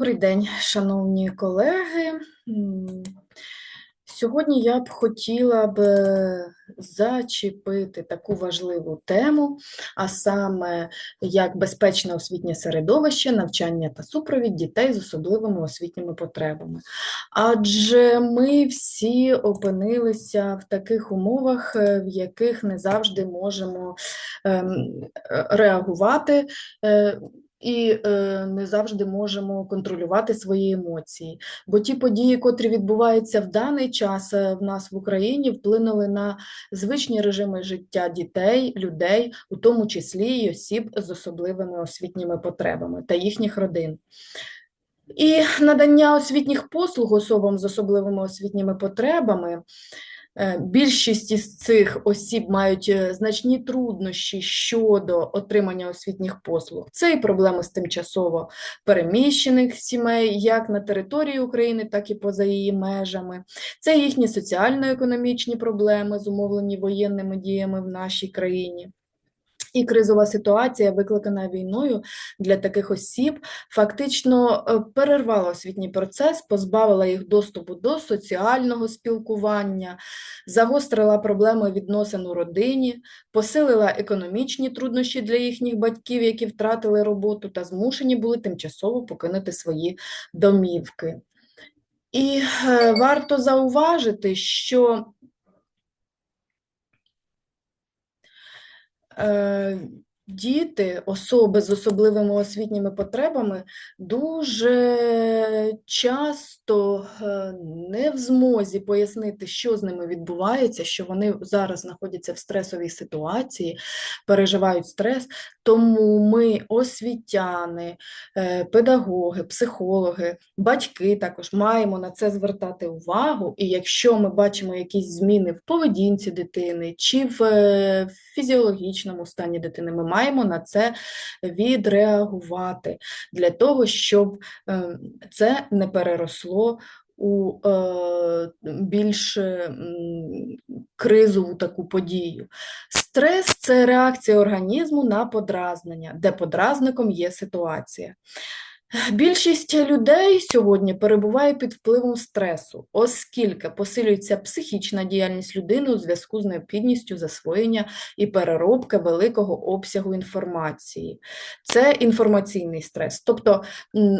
Добрий день, шановні колеги. Сьогодні я б хотіла б е, зачепити таку важливу тему, а саме як безпечне освітнє середовище, навчання та супровід дітей з особливими освітніми потребами. Адже ми всі опинилися в таких умовах, е, в яких не завжди можемо ем, е, реагувати. І е, не завжди можемо контролювати свої емоції. Бо ті події, котрі відбуваються в даний час е, в нас в Україні, вплинули на звичні режими життя дітей, людей, у тому числі й осіб з особливими освітніми потребами та їхніх родин. І надання освітніх послуг особам з особливими освітніми потребами більшість із цих осіб мають е, значні труднощі щодо отримання освітніх послуг. Це і проблеми з тимчасово переміщених сімей, як на території України, так і поза її межами. Це їхні соціально-економічні проблеми, зумовлені воєнними діями в нашій країні. І кризова ситуація, викликана війною для таких осіб, фактично е, перервала освітній процес, позбавила їх доступу до соціального спілкування, загострила проблеми відносин у родині, посилила економічні труднощі для їхніх батьків, які втратили роботу та змушені були тимчасово покинути свої домівки. І е, варто зауважити, що Е, діти, особи з особливими освітніми потребами дуже часто е, не в змозі пояснити, що з ними відбувається, що вони зараз знаходяться в стресовій ситуації, переживають стрес. Тому ми, освітяни, е, педагоги, психологи, батьки також маємо на це звертати увагу. І якщо ми бачимо якісь зміни в поведінці дитини чи в е, фізіологічному стані дитини, ми маємо на це відреагувати для того, щоб ем, це не переросло у е, більш кризову таку подію. Стрес це реакція організму на подразнення, де подразником є ситуація. Більшість людей сьогодні перебуває під впливом стресу, оскільки посилюється психічна діяльність людини у зв'язку з необхідністю засвоєння і переробки великого обсягу інформації. Це інформаційний стрес. Тобто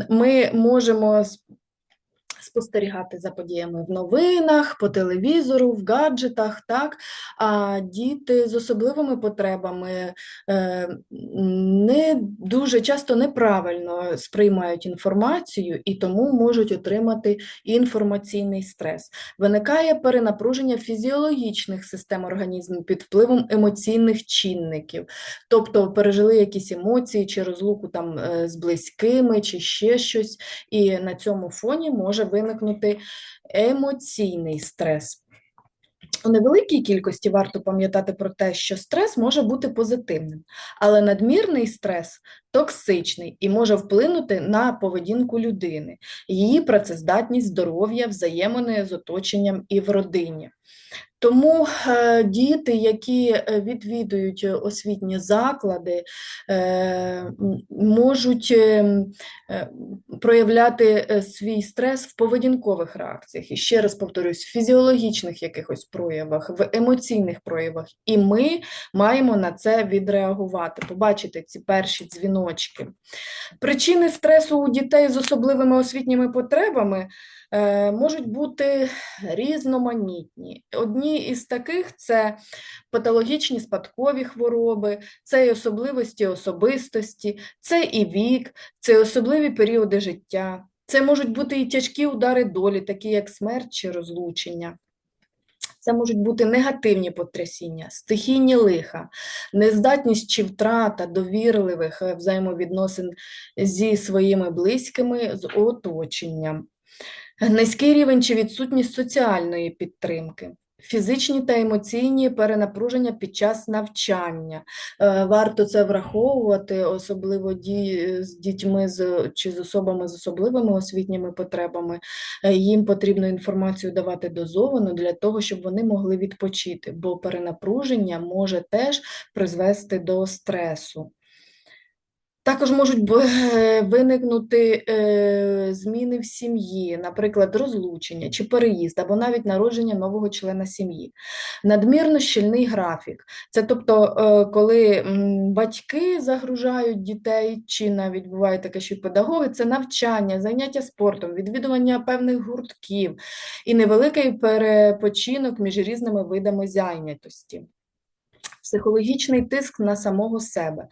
ми можемо спостерігати за подіями в новинах, по телевізору, в гаджетах, так? а діти з особливими потребами е, не дуже часто неправильно сприймають інформацію і тому можуть отримати інформаційний стрес. Виникає перенапруження фізіологічних систем організму під впливом емоційних чинників, тобто пережили якісь емоції чи розлуку там е, з близькими, чи ще щось, і на цьому фоні може виникнути емоційний стрес. У невеликій кількості варто пам'ятати про те, що стрес може бути позитивним, але надмірний стрес токсичний і може вплинути на поведінку людини, її працездатність, здоров'я, взаємини з оточенням і в родині. Тому е, діти, які е, відвідують освітні заклади, е, можуть проявляти свій стрес в поведінкових реакціях. І ще раз повторюсь, в фізіологічних якихось проявах, в емоційних проявах. І ми маємо на це відреагувати, побачити ці перші дзвіночки. Причини стресу у дітей з особливими освітніми потребами. Е, можуть бути різноманітні. Одні із таких це патологічні спадкові хвороби, це і особливості особистості, це і вік, це і особливі періоди життя. Це можуть бути і тяжкі удари долі, такі як смерть чи розлучення. Це можуть бути негативні потрясіння, стихійні лиха, нездатність чи втрата довірливих взаємовідносин зі своїми близькими, з оточенням, низький рівень чи відсутність соціальної підтримки. Фізичні та емоційні перенапруження під час навчання. Е, варто це враховувати, особливо з дітьми з, чи з особами з особливими освітніми потребами. Е, їм потрібно інформацію давати дозовано для того, щоб вони могли відпочити, бо перенапруження може теж призвести до стресу. Також можуть е, виникнути е, зміни в сім'ї, наприклад, розлучення чи переїзд, або навіть народження нового члена сім'ї. Надмірно щільний графік. Це тобто, е, коли батьки загружають дітей, чи навіть буває таке, що педагоги, це навчання, заняття спортом, відвідування певних гуртків і невеликий перепочинок між різними видами зайнятості. Психологічний тиск на самого себе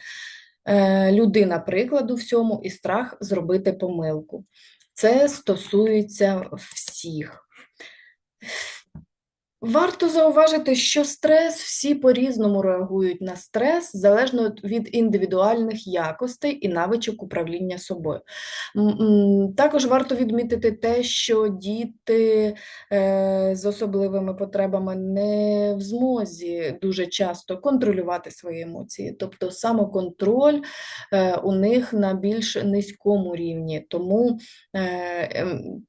людина прикладу всьому і страх зробити помилку. Це стосується всіх. Варто зауважити, що стрес всі по-різному реагують на стрес залежно від індивідуальних якостей і навичок управління собою. Також варто відмітити те, що діти е, з особливими потребами не в змозі дуже часто контролювати свої емоції, тобто самоконтроль е, у них на більш низькому рівні, тому е, ем,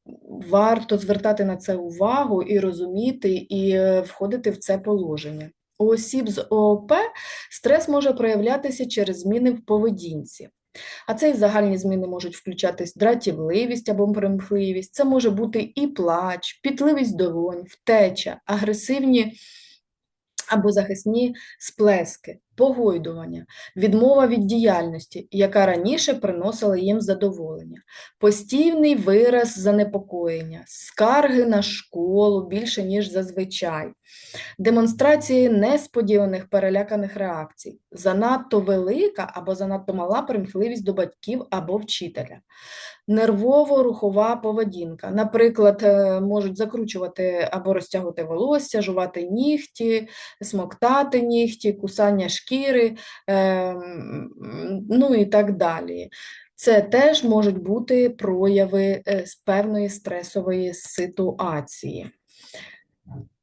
варто звертати на це увагу і розуміти, і е, входити в це положення. У осіб з ООП стрес може проявлятися через зміни в поведінці. А це і загальні зміни можуть включатись дратівливість або примхливість, це може бути і плач, пітливість долонь, втеча, агресивні або захисні сплески, погойдування, відмова від діяльності, яка раніше приносила їм задоволення, постійний вираз занепокоєння, скарги на школу більше, ніж зазвичай, демонстрації несподіваних переляканих реакцій, занадто велика або занадто мала примхливість до батьків або вчителя. Нервово-рухова поведінка. Наприклад, е, можуть закручувати або розтягувати волосся, жувати нігті, смоктати нігті, кусання шкіри, ем, ну і так далі. Це теж можуть бути прояви е, з певної стресової ситуації.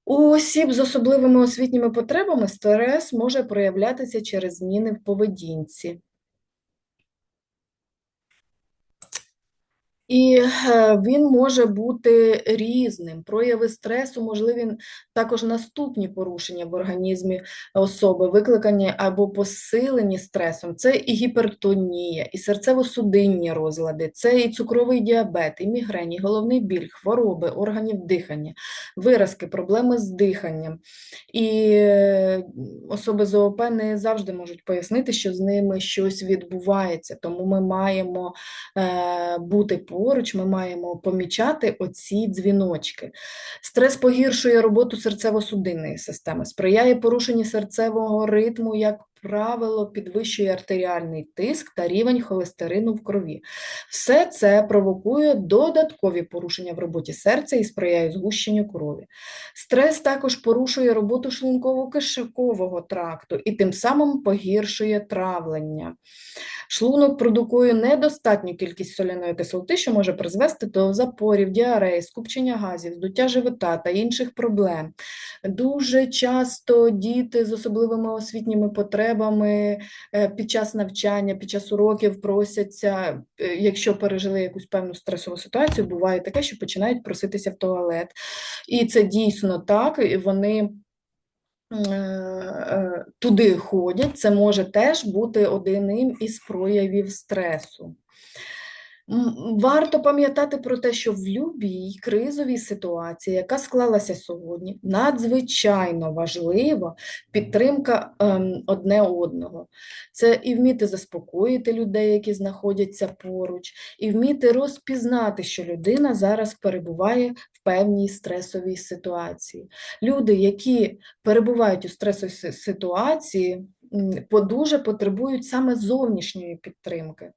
У осіб з особливими освітніми потребами стрес може проявлятися через зміни в поведінці. І е, він може бути різним. Прояви стресу, можливі також наступні порушення в організмі особи, викликані або посилені стресом. Це і гіпертонія, і серцево-судинні розлади, це і цукровий діабет, і мігрень, і головний біль, хвороби, органів дихання, виразки, проблеми з диханням. І е, особи з ООП не завжди можуть пояснити, що з ними щось відбувається, тому ми маємо е, бути поруч, ми маємо помічати оці дзвіночки. Стрес погіршує роботу серцево-судинної системи, сприяє порушенню серцевого ритму, як правило, підвищує артеріальний тиск та рівень холестерину в крові. Все це провокує додаткові порушення в роботі серця і сприяє згущенню крові. Стрес також порушує роботу шлунково-кишкового тракту і тим самим погіршує травлення. Шлунок продукує недостатню кількість соляної кислоти, що може призвести до запорів, діареї, скупчення газів, здуття живота та інших проблем. Дуже часто діти з особливими освітніми потребами е, під час навчання, під час уроків просяться, е, якщо пережили якусь певну стресову ситуацію, буває таке, що починають проситися в туалет. І це дійсно так, вони. Е, туди ходять, це може теж бути одним із проявів стресу. Варто пам'ятати про те, що в будь-якій кризовій ситуації, яка склалася сьогодні, надзвичайно важлива підтримка ем, одне одного. Це і вміти заспокоїти людей, які знаходяться поруч, і вміти розпізнати, що людина зараз перебуває в певній стресовій ситуації. Люди, які перебувають у стресовій ситуації, дуже потребують саме зовнішньої підтримки.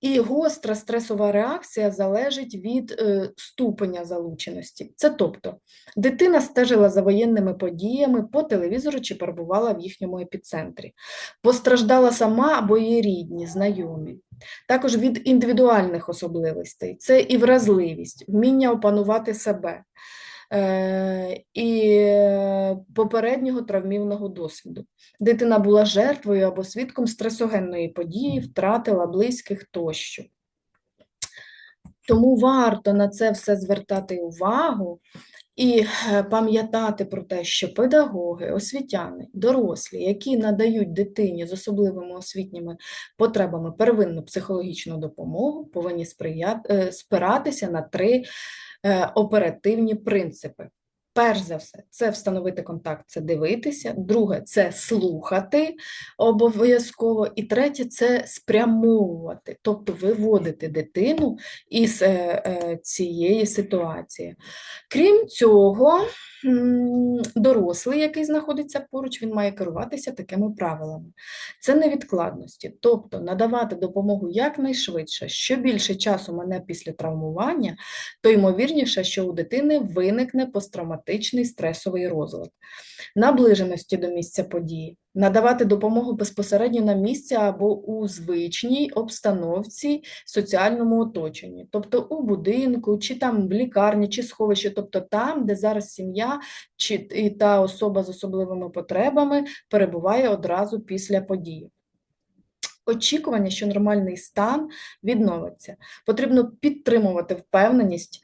І гостра стресова реакція залежить від е, ступеня залученості. Це тобто, дитина стежила за воєнними подіями по телевізору чи перебувала в їхньому епіцентрі, постраждала сама або її рідні, знайомі. Також від індивідуальних особливостей це і вразливість, вміння опанувати себе. Е, і попереднього травмівного досвіду. Дитина була жертвою або свідком стресогенної події, втратила близьких тощо. Тому варто на це все звертати увагу І е, пам'ятати про те, що педагоги, освітяни, дорослі, які надають дитині з особливими освітніми потребами первинну психологічну допомогу, повинні е, спиратися на три е, оперативні принципи. Перш за все, це встановити контакт, це дивитися. Друге це слухати обов'язково. І третє це спрямовувати, тобто виводити дитину із е, е, цієї ситуації. Крім цього, дорослий, який знаходиться поруч, він має керуватися такими правилами. Це невідкладності, тобто надавати допомогу якнайшвидше. Що більше часу мене після травмування, то ймовірніше, що у дитини виникне посттравматичний стресовий розлад, наближеності до місця події надавати допомогу безпосередньо на місці або у звичній обстановці соціальному оточенні, тобто у будинку, чи там в лікарні, чи сховищі, тобто там, де зараз сім'я чи і та особа з особливими потребами перебуває одразу після події. Очікування, що нормальний стан відновиться. Потрібно підтримувати впевненість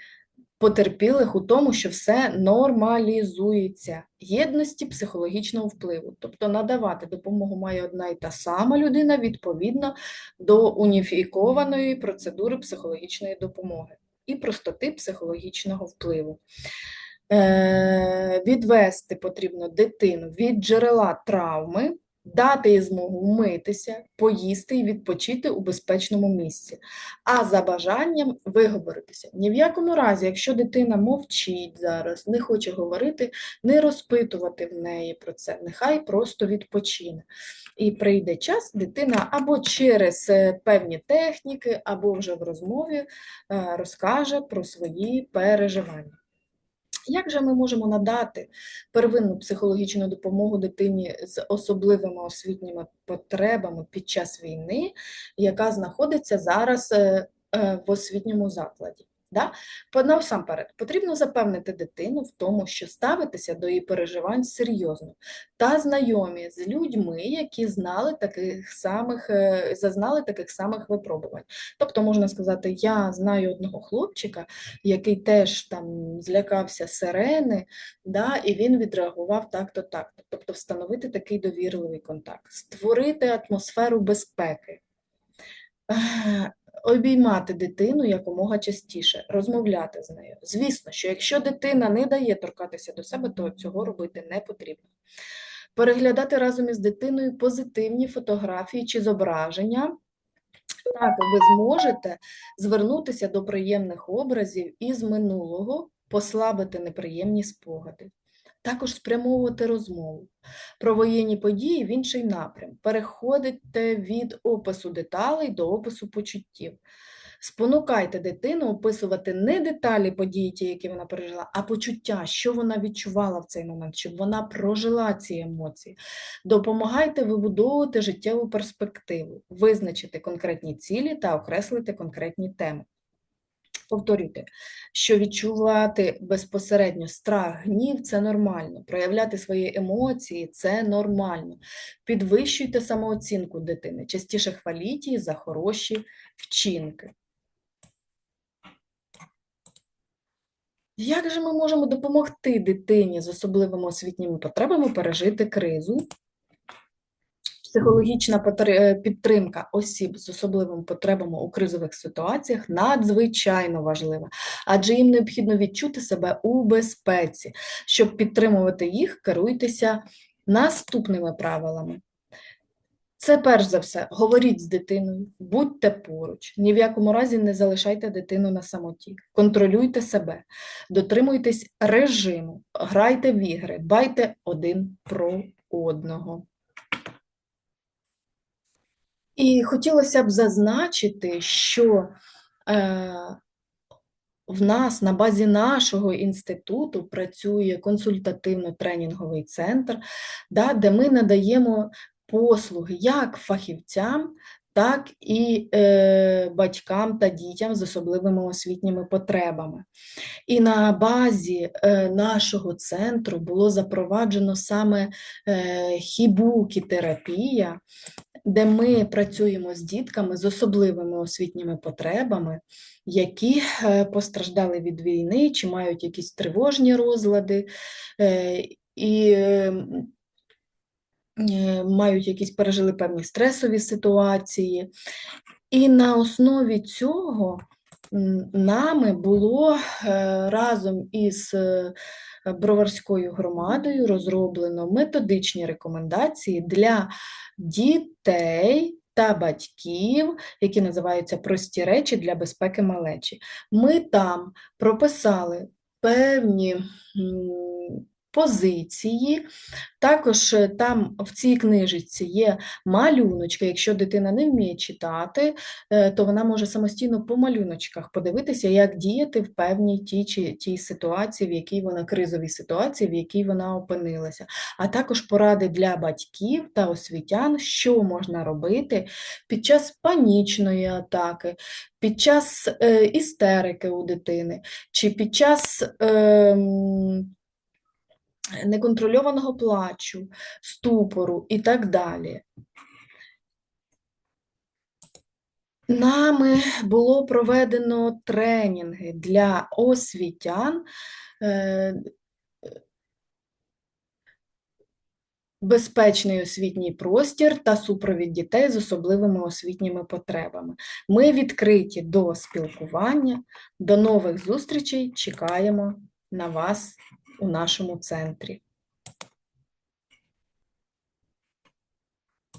потерпілих у тому, що все нормалізується, єдності психологічного впливу, тобто надавати допомогу має одна і та сама людина відповідно до уніфікованої процедури психологічної допомоги і простоти психологічного впливу. Е, Відвести потрібно дитину від джерела травми дати їй змогу вмитися, поїсти і відпочити у безпечному місці, а за бажанням виговоритися. Ні в якому разі, якщо дитина мовчить зараз, не хоче говорити, не розпитувати в неї про це, нехай просто відпочине. І прийде час, дитина або через е, певні техніки, або вже в розмові е, розкаже про свої переживання. Як же ми можемо надати первинну психологічну допомогу дитині з особливими освітніми потребами під час війни, яка знаходиться зараз е, е, в освітньому закладі? Да? Насамперед, потрібно запевнити дитину в тому, що ставитися до її переживань серйозно та знайомі з людьми, які знали таких самих, е, зазнали таких самих випробувань. Тобто, можна сказати, я знаю одного хлопчика, який теж там злякався сирени, да, і він відреагував так-то, так-то. Тобто, встановити такий довірливий контакт, створити атмосферу безпеки обіймати дитину якомога частіше, розмовляти з нею. Звісно, що якщо дитина не дає торкатися до себе, то цього робити не потрібно. Переглядати разом із дитиною позитивні фотографії чи зображення. Так, ви зможете звернутися до приємних образів із минулого, послабити неприємні спогади також спрямовувати розмову про воєнні події в інший напрям. Переходите від опису деталей до опису почуттів. Спонукайте дитину описувати не деталі події, ті, які вона пережила, а почуття, що вона відчувала в цей момент, щоб вона прожила ці емоції. Допомагайте вибудовувати життєву перспективу, визначити конкретні цілі та окреслити конкретні теми. Повторюйте, що відчувати безпосередньо страх, гнів це нормально, проявляти свої емоції це нормально. Підвищуйте самооцінку дитини, частіше хваліть її за хороші вчинки. Як же ми можемо допомогти дитині з особливими освітніми потребами пережити кризу? Психологічна е, підтримка осіб з особливими потребами у кризових ситуаціях надзвичайно важлива, адже їм необхідно відчути себе у безпеці. Щоб підтримувати їх, керуйтеся наступними правилами. Це перш за все, говоріть з дитиною, будьте поруч, ні в якому разі не залишайте дитину на самоті, контролюйте себе, дотримуйтесь режиму, грайте в ігри, дбайте один про одного. І хотілося б зазначити, що е, в нас на базі нашого інституту працює консультативно-тренінговий центр, да, де ми надаємо послуги як фахівцям, так і е, батькам та дітям з особливими освітніми потребами. І на базі е, нашого центру було запроваджено саме е, хібукі-терапія, де ми працюємо з дітками з особливими освітніми потребами, які е, постраждали від війни чи мають якісь тривожні розлади. е, І е, мають якісь пережили певні стресові ситуації. І на основі цього нами було е, разом із е, Броварською громадою розроблено методичні рекомендації для дітей та батьків, які називаються прості речі для безпеки малечі. Ми там прописали певні позиції. Також е, там в цій книжечці є малюночки. Якщо дитина не вміє читати, е, то вона може самостійно по малюночках подивитися, як діяти в певній тій чи тій ситуації, в якій вона кризовій ситуації, в якій вона опинилася. А також поради для батьків та освітян, що можна робити під час панічної атаки, під час е, істерики у дитини, чи під час. ем, неконтрольованого плачу, ступору і так далі. Нами було проведено тренінги для освітян, е, безпечний освітній простір та супровід дітей з особливими освітніми потребами. Ми відкриті до спілкування, до нових зустрічей, чекаємо на вас у нашому центрі.